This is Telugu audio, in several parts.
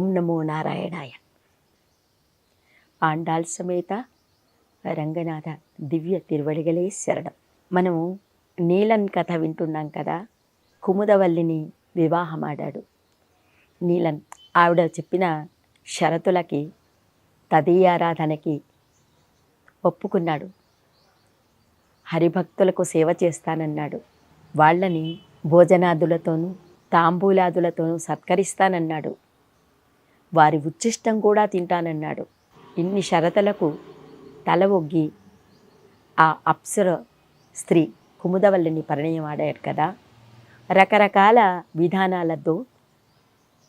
ఓం నమో నారాయణాయ. పాండాల్ సమేత రంగనాథ దివ్య తిరువడిగలే శరణం. మనము నీలన్ కథ వింటున్నాం కదా కుముదవల్లిని వివాహమాడాడు. నీలన్ ఆవిడ చెప్పిన షరతులకి తదీయారాధనకి ఒప్పుకున్నాడు. హరిభక్తులకు సేవ చేస్తానన్నాడు. వాళ్ళని భోజనాదులతోనూ తాంబూలాదులతోనూ సత్కరిస్తానన్నాడు. వారి ఉచ్ఛిష్టం కూడా తింటానన్నాడు. ఇన్ని షరతులకు తల ఒగ్గి ఆ అప్సర స్త్రీ కుముదవల్లిని పరిణయం ఆడాడు కదా. రకరకాల విధానాలతో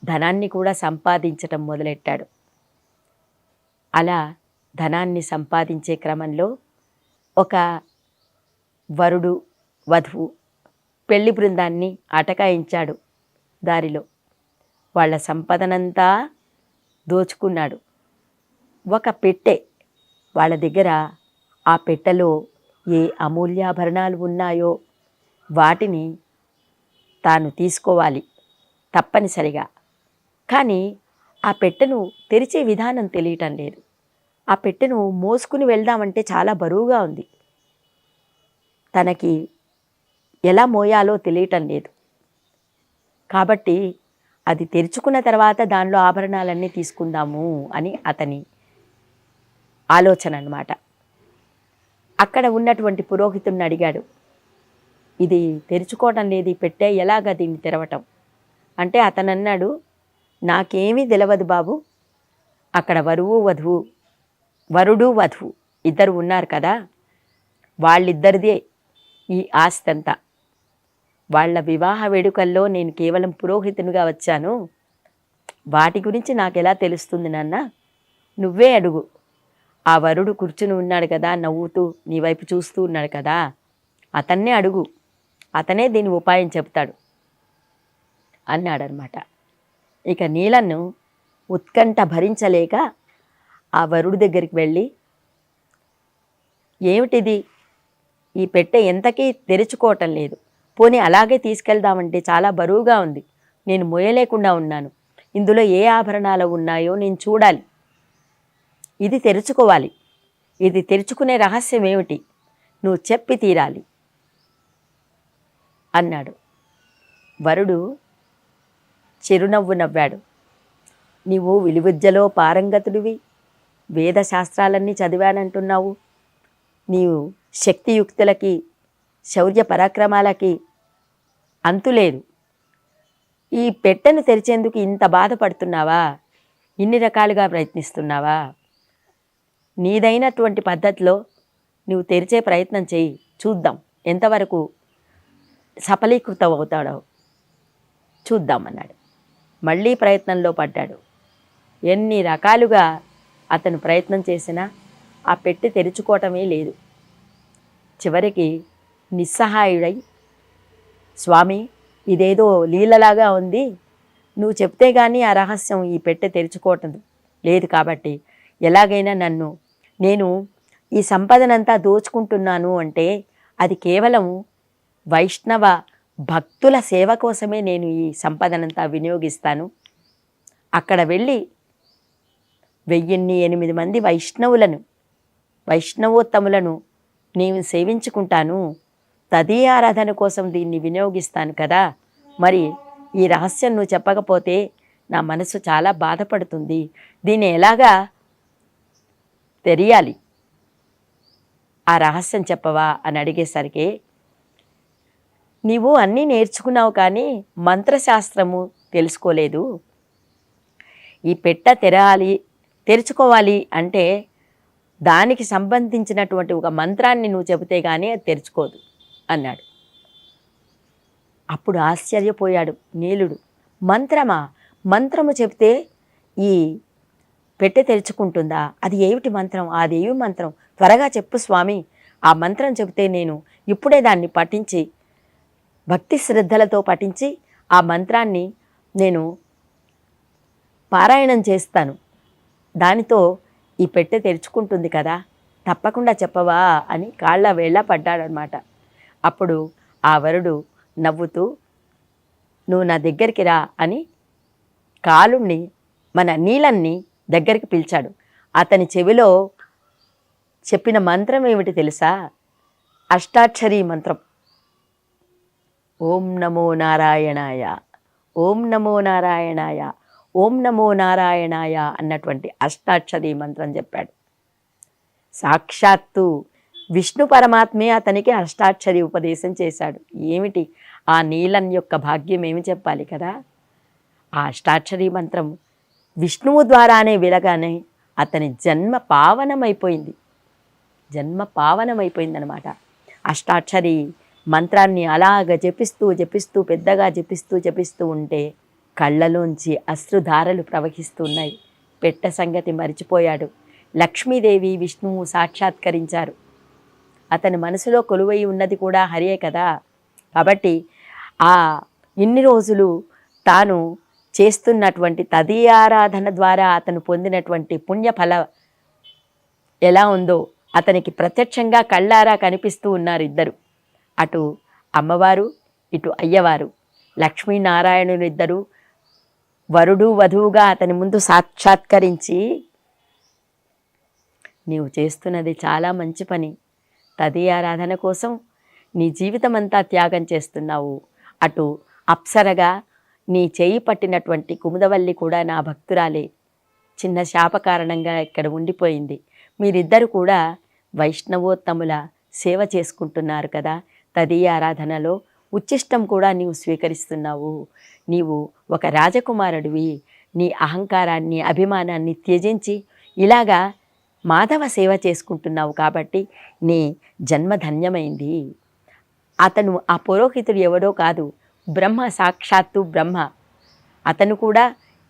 ధనాన్ని కూడా సంపాదించటం మొదలెట్టాడు. అలా ధనాన్ని సంపాదించే క్రమంలో ఒక వరుడు వధువు పెళ్ళి బృందాన్ని అటకాయించాడు దారిలో. వాళ్ళ సంపదనంతా దోచుకున్నాడు. ఒక పెట్టె వాళ్ళ దగ్గర ఆ పెట్టెలో ఏ అమూల్యాభరణాలు ఉన్నాయో వాటిని తాను తీసుకోవాలి తప్పనిసరిగా. కానీ ఆ పెట్టెను తెరిచే విధానం తెలియటం లేదు. ఆ పెట్టెను మోసుకుని వెళ్దామంటే చాలా బరువుగా ఉంది. తనకి ఎలా మోయాలో తెలియటం లేదు. కాబట్టి అది తెరుచుకున్న తర్వాత దానిలో ఆభరణాలన్నీ తీసుకుందాము అని అతని ఆలోచన అన్నమాట అక్కడ ఉన్నటువంటి పురోహితుడిని అడిగాడు ఇది తెరుచుకోవటం లేదు పెట్టే ఎలాగ దీన్ని తెరవటం? అంటే అతను అన్నాడు నాకేమీ తెలియదు బాబు అక్కడ వరువు వధువు వరుడు వధువు ఇద్దరు ఉన్నారు కదా వాళ్ళిద్దరిదే ఈ ఆస్తి అంతా వాళ్ళ వివాహ వేడుకల్లో నేను కేవలం పురోహితునిగా వచ్చాను. వాటి గురించి నాకు ఎలా తెలుస్తుంది నాన్న? నువ్వే అడుగు. ఆ వరుడు కూర్చుని ఉన్నాడు కదా నవ్వుతూ నీ వైపు చూస్తూ ఉన్నాడు కదా. అతన్నే అడుగు. అతనే దీని ఉపాయం చెప్తాడు అన్నాడనమాట. ఇక నీలను ఉత్కంఠ భరించలేక ఆ వరుడి దగ్గరికి వెళ్ళి ఏమిటిది? ఈ పెట్టె ఎంతకీ తెరుచుకోవటం లేదు. పోనీ అలాగే తీసుకెళ్దామంటే చాలా బరువుగా ఉంది. నేను మోయలేకుండా ఉన్నాను. ఇందులో ఏ ఆభరణాలు ఉన్నాయో నేను చూడాలి. ఇది తెరుచుకోవాలి. ఇది తెరుచుకునే రహస్యం ఏమిటి? నువ్వు చెప్పి తీరాలి. అన్నాడు. వరుడు చిరునవ్వు నవ్వాడు. నీవు విలువిద్యలో పారంగతుడివి. వేదశాస్త్రాలన్నీ చదివానంటున్నావు. నీవు శక్తియుక్తులకి శౌర్య పరాక్రమాలకి అంతులేదు ఈ పెట్టెను తెరిచేందుకు ఇంత బాధపడుతున్నావా? ఇన్ని రకాలుగా ప్రయత్నిస్తున్నావా? నీదైనటువంటి పద్ధతిలో నువ్వు తెరిచే ప్రయత్నం చేయి. చూద్దాం ఎంతవరకు సఫలీకృతం అవుతాడో చూద్దాం అన్నాడు. మళ్ళీ ప్రయత్నంలో పడ్డాడు. ఎన్ని రకాలుగా అతను ప్రయత్నం చేసినా ఆ పెట్టి తెరుచుకోవటమే లేదు. చివరికి నిస్సహాయుడై స్వామి ఇదేదో లీలలాగా ఉంది. నువ్వు చెప్తే కానీ ఆ రహస్యం ఈ పెట్టె తెరుచుకోవటం లేదు కాబట్టి ఎలాగైనా నన్ను నేను ఈ సంపదనంతా దోచుకుంటున్నాను అంటే అది కేవలం వైష్ణవ భక్తుల సేవ కోసమే నేను ఈ సంపదనంతా వినియోగిస్తాను. అక్కడ వెళ్ళి వెయ్యిన్ని ఎనిమిది మంది వైష్ణవులను వైష్ణవోత్తములను నేను సేవించుకుంటాను. తదీయారాధన కోసం దీన్ని వినియోగిస్తాను కదా? మరి ఈ రహస్యం నువ్వు చెప్పకపోతే నా మనసు చాలా బాధపడుతుంది. దీన్ని ఎలాగా తెలియాలి ఆ రహస్యం చెప్పవా? అని అడిగేసరికి నీవు అన్నీ నేర్చుకున్నావు కానీ మంత్రశాస్త్రము తెలుసుకోలేదు. ఈ పెట్ట తెరాలి తెరుచుకోవాలి అంటే దానికి సంబంధించినటువంటి ఒక మంత్రాన్ని నువ్వు చెబితే కానీ అది తెరుచుకోదు. అన్నాడు. అప్పుడు ఆశ్చర్యపోయాడు నీలుడు. మంత్రమా? మంత్రము చెప్తే ఈ పెట్టె తెరుచుకుంటుందా? అది ఏమిటి మంత్రం? ఆ దేవి మంత్రం. త్వరగా చెప్పు స్వామి. ఆ మంత్రం చెబితే నేను ఇప్పుడే దాన్ని పఠించి భక్తి శ్రద్ధలతో పఠించి ఆ మంత్రాన్ని నేను పారాయణం చేస్తాను. దానితో ఈ పెట్టె తెరుచుకుంటుంది కదా? తప్పకుండా చెప్పవా అని కాళ్ళ వేళ్ళ పడ్డాడనమాట. అప్పుడు ఆ వరుడు నవ్వుతూ నువ్వు నా దగ్గరికి రా అని కాలుణ్ణి మన నీలన్ని దగ్గరికి పిలిచాడు. అతని చెవిలో చెప్పిన మంత్రం ఏమిటి తెలుసా? అష్టాక్షరీ మంత్రం. ఓం నమో నారాయణాయ ఓం నమో నారాయణాయ ఓం నమో నారాయణాయ అన్నటువంటి అష్టాక్షరీ మంత్రం చెప్పాడు. సాక్షాత్తు విష్ణు పరమాత్మే అతనికి అష్టాక్షరి ఉపదేశం చేశాడు. ఏమిటి? ఆ నీలన్ యొక్క భాగ్యం ఏమి చెప్పాలి కదా? ఆ అష్టాక్షరి మంత్రం విష్ణువు ద్వారానే విలగానే అతని జన్మ పావనమైపోయింది. జన్మ పావనమైపోయిందనమాట అష్టాక్షరి మంత్రాన్ని అలాగ జపిస్తూ జపిస్తూ పెద్దగా జపిస్తూ జపిస్తూ ఉంటే కళ్ళలోంచి అశ్రుధారలు ప్రవహిస్తున్నాయి. పెట్ట సంగతి మరిచిపోయాడు. లక్ష్మీదేవి విష్ణువు సాక్షాత్కరించారు. అతని మనసులో కొలువై ఉన్నది కూడా హరియే కదా? కాబట్టి ఆ ఇన్ని రోజులు తాను చేస్తున్నటువంటి తదీయారాధన ద్వారా అతను పొందినటువంటి పుణ్యఫల ఎలా ఉందో అతనికి ప్రత్యక్షంగా కళ్ళారా కనిపిస్తూ ఉన్నారు ఇద్దరు. అటు అమ్మవారు ఇటు అయ్యవారు లక్ష్మీనారాయణులు ఇద్దరు వరుడు వధువుగా అతని ముందు సాక్షాత్కరించి నీవు చేస్తున్నది చాలా మంచి పని. తది ఆరాధన కోసం నీ జీవితమంతా త్యాగం చేస్తున్నావు. అటు అప్సరగా నీ చేయి పట్టినటువంటి కుముదవల్లి కూడా నా భక్తురాలే. చిన్న శాప కారణంగా ఇక్కడ ఉండిపోయింది. మీరిద్దరు కూడా వైష్ణవోత్తముల సేవ చేసుకుంటున్నారు కదా. తదీయ ఆరాధనలో ఉచ్చిష్టం కూడా నీవు స్వీకరిస్తున్నావు. నీవు ఒక రాజకుమారుడివి. నీ అహంకారాన్ని అభిమానాన్ని త్యజించి ఇలాగా మాధవ సేవ చేసుకుంటున్నావు కాబట్టి నీ జన్మ ధన్యమైంది. అతను ఆ పురోహితుడు ఎవడో కాదు బ్రహ్మ సాక్షాత్తు బ్రహ్మ. అతను కూడా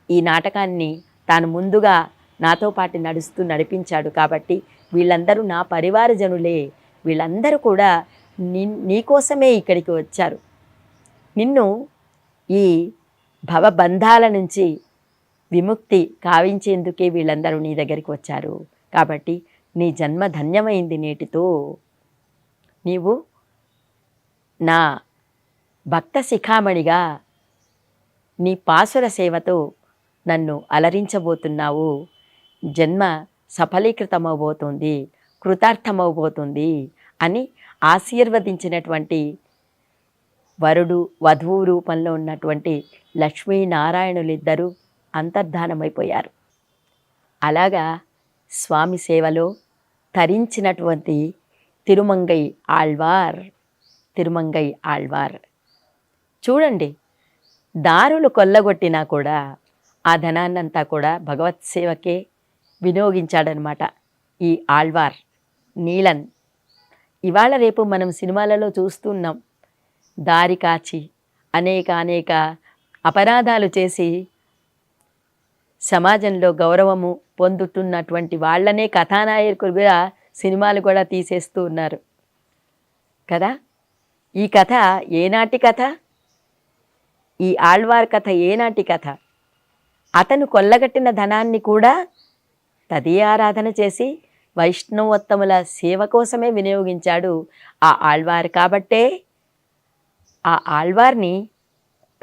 ఈ నాటకాన్ని తాను ముందుగా నాతో పాటు నడుస్తూ నడిపించాడు కాబట్టి వీళ్ళందరూ నా పరివారజనులే. వీళ్ళందరూ కూడా నీ నీకోసమే ఇక్కడికి వచ్చారు. నిన్ను ఈ భవబంధాల నుంచి విముక్తి కావించేందుకే వీళ్ళందరూ నీ దగ్గరికి వచ్చారు. కాబట్టి నీ జన్మ ధన్యమైంది నేటితో. నీవు నా భక్త శిఖామణిగా నీ పాసుర సేవతో నన్ను అలరించబోతున్నావు. జన్మ సఫలీకృతమవబోతుంది కృతార్థమవబోతుంది అని ఆశీర్వదించినటువంటి వరుడు వధువు రూపంలో ఉన్నటువంటి లక్ష్మీనారాయణులిద్దరూ అంతర్ధానమైపోయారు. అలాగా స్వామి సేవలో తరించినటువంటి తిరుమంగై ఆళ్వార్ తిరుమంగై ఆళ్వార్. చూడండి దారులు కొల్లగొట్టినా కూడా ఆ ధనాన్నంతా కూడా భగవత్ సేవకే వినియోగించాడనమాట ఈ ఆళ్వార్ నీలన్. ఇవాళ రేపు మనం సినిమాలలో చూస్తున్నాం దారి కాచి అనేక అనేక అపరాధాలు చేసి సమాజంలో గౌరవము పొందుతున్నటువంటి వాళ్ళనే కథానాయకులుగా సినిమాలు కూడా తీసేస్తూ ఉన్నారు. కదా? ఈ కథ ఏనాటి కథ? ఈ ఆళ్వార్ కథ ఏనాటి కథ? అతను కొల్లగట్టిన ధనాన్ని కూడా తదే ఆరాధన చేసి వైష్ణవోత్తముల సేవ కోసమే వినియోగించాడు ఆ ఆళ్వార్. కాబట్టే ఆ ఆళ్వార్ని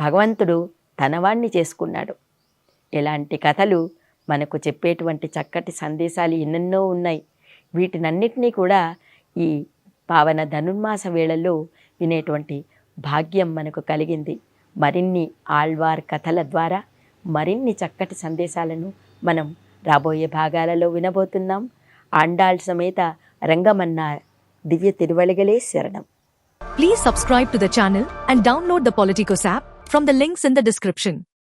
భగవంతుడు తనవాణ్ణి చేసుకున్నాడు. ఇలాంటి కథలు మనకు చెప్పేటువంటి చక్కటి సందేశాలు ఎన్నెన్నో ఉన్నాయి. వీటినన్నిటినీ కూడా ఈ పావన ధనుర్మాస వేళల్లో వినేటువంటి భాగ్యం మనకు కలిగింది. మరిన్ని ఆళ్వార్ కథల ద్వారా మరిన్ని చక్కటి సందేశాలను మనం రాబోయే భాగాలలో వినబోతున్నాం. ఆండాళ్ సమేత రంగమన్న దివ్య తిరువళిగలే శరణం. Please subscribe to the channel and download the Politikos app from the links in the description